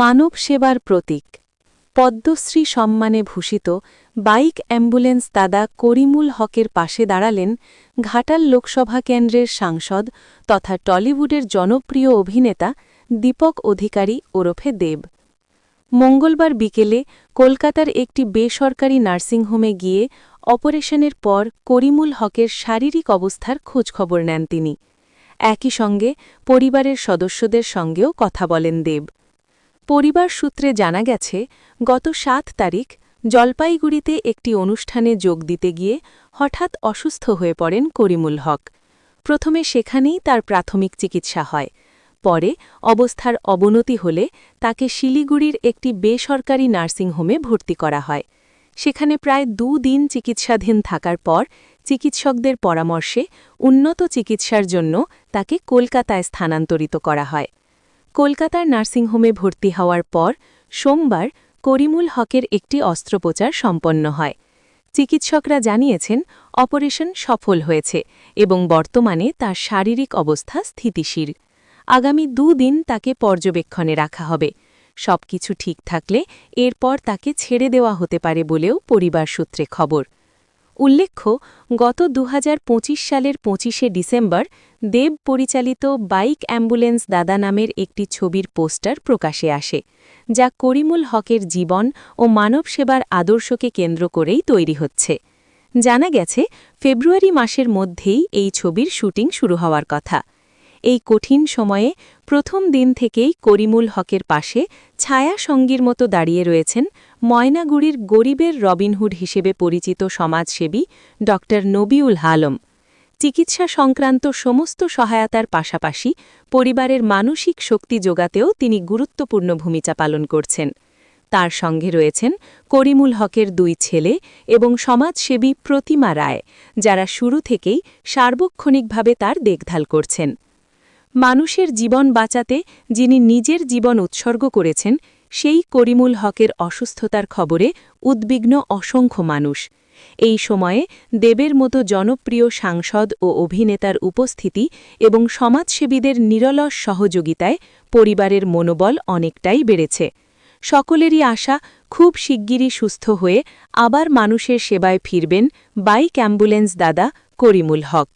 মানব সেবার প্রতীক। পদ্মশ্রী সম্মানে ভূষিত বাইক অ্যাম্বুলেন্স দাদা করিমুল হকের পাশে দাঁড়ালেন ঘাটাল লোকসভা কেন্দ্রের সাংসদ তথা টলিউডের জনপ্রিয় অভিনেতা দীপক অধিকারী ওরফে দেব। মঙ্গলবার বিকেলে কলকাতার একটি বেসরকারি নার্সিংহোমে গিয়ে অপারেশনের পর করিমুল হকের শারীরিক অবস্থার খোঁজখবর নেন তিনি। একই সঙ্গে পরিবারের সদস্যদের সঙ্গেও কথা বলেন দেব। পরিবার সূত্রে জানা গেছে, গত সাত তারিখ জলপাইগুড়িতে একটি অনুষ্ঠানে যোগ দিতে গিয়ে হঠাৎ অসুস্থ হয়ে পড়েন করিমুল হক। প্রথমে সেখানেই তার প্রাথমিক চিকিৎসা হয়। পরে অবস্থার অবনতি হলে তাকে শিলিগুড়ির একটি বেসরকারি নার্সিংহোমে ভর্তি করা হয়। সেখানে প্রায় দুদিন চিকিৎসাধীন থাকার পর চিকিৎসকদের পরামর্শে উন্নত চিকিৎসার জন্য তাকে কলকাতায় স্থানান্তরিত করা হয়। কলকাতার নার্সিংহোমে ভর্তি হওয়ার পর সোমবার করিমুল হকের একটি অস্ত্রোপচার সম্পন্ন হয়। চিকিৎসকরা জানিয়েছেন, অপারেশন সফল হয়েছে এবং বর্তমানে তার শারীরিক অবস্থা স্থিতিশীল। আগামী দুদিন তাকে পর্যবেক্ষণে রাখা হবে। সবকিছু ঠিক থাকলে এরপর তাকে ছেড়ে দেওয়া হতে পারে বলেও পরিবার সূত্রে খবর। উল্লেখ্য, গত দুহাজার পঁচিশ সালের পঁচিশে ডিসেম্বর দেব পরিচালিত বাইক অ্যাম্বুলেন্স দাদা নামের একটি ছবির পোস্টার প্রকাশে আসে, যা করিমুল হকের জীবন ও মানব সেবার আদর্শকে কেন্দ্র করেই তৈরি হচ্ছে। জানা গেছে, ফেব্রুয়ারি মাসের মধ্যেই এই ছবির শুটিং শুরু হওয়ার কথা। এই কঠিন সময়ে প্রথম দিন থেকেই করিমুল হকের পাশে ছায়া সঙ্গীর মতো দাঁড়িয়ে রয়েছেন ময়নাগুড়ির গরিবের রবিনহুড হিসেবে পরিচিত সমাজসেবী ড. নবিউল হালম চিকিৎসা সংক্রান্ত সমস্ত সহায়তার পাশাপাশি পরিবারের মানসিক শক্তি যোগাতেও তিনি গুরুত্বপূর্ণ ভূমিকা পালন করছেন। তার সঙ্গে রয়েছেন করিমুল হকের দুই ছেলে এবং সমাজসেবী প্রতিমা রায়, যারা শুরু থেকেই সার্বক্ষণিকভাবে তার দেখভাল করছেন। মানুষের জীবন বাঁচাতে যিনি নিজের জীবন উৎসর্গ করেছেন, সেই করিমুল হকের অসুস্থতার খবরে উদ্বিগ্ন অসংখ্য মানুষ। এই সময়ে দেবের মতো জনপ্রিয় সাংসদ ও অভিনেতার উপস্থিতি এবং সমাজসেবীদের নিরলস সহযোগিতায় পরিবারের মনোবল অনেকটাই বেড়েছে। সকলেরই আশা, খুব শিগগিরই সুস্থ হয়ে আবার মানুষের সেবায় ফিরবেন বাইক অ্যাম্বুলেন্স দাদা করিমুল হক।